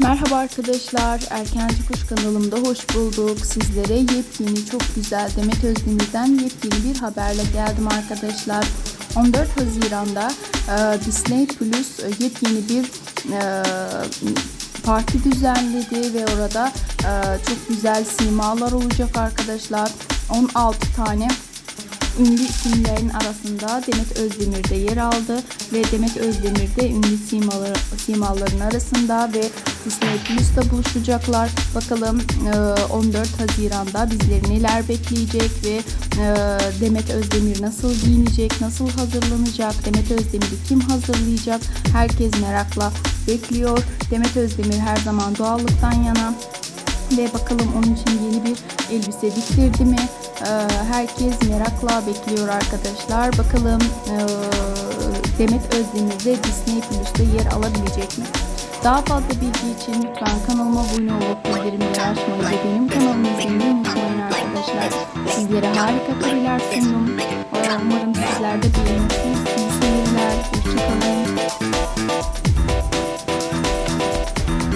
Merhaba arkadaşlar, Erkenci Kuş kanalımda hoş bulduk. Sizlere yepyeni, çok güzel Demet Özdemir'den yepyeni bir haberle geldim arkadaşlar. 14 Haziran'da e, Disney Plus e, yepyeni bir e, parti düzenledi ve orada e, çok güzel simalar olacak arkadaşlar. 16 tane ünlü isimlerin arasında Demet Özdemir de yer aldı ve Demet Özdemir de ünlü simalar, simaların arasında ve Disney Plus'ta buluşacaklar. Bakalım e, 14 Haziran'da bizleri neler bekleyecek ve e, Demet Özdemir nasıl giyinecek, nasıl hazırlanacak, Demet Özdemir'i kim hazırlayacak herkes merakla bekliyor. Demet Özdemir her zaman doğallıktan yana ve bakalım onun için yeni bir elbise diktirdi mi? Ee, herkes merakla bekliyor arkadaşlar. Bakalım ee, Demet Özdemir de Disney Plus'ta yer alabilecek mi? Daha fazla bilgi için lütfen kanalıma abone olup bildirimleri açmayı ve benim kanalımı izlemeyi unutmayın arkadaşlar. Sizlere harika kareler sundum. Ee, Umarım sizler de beğenirsiniz.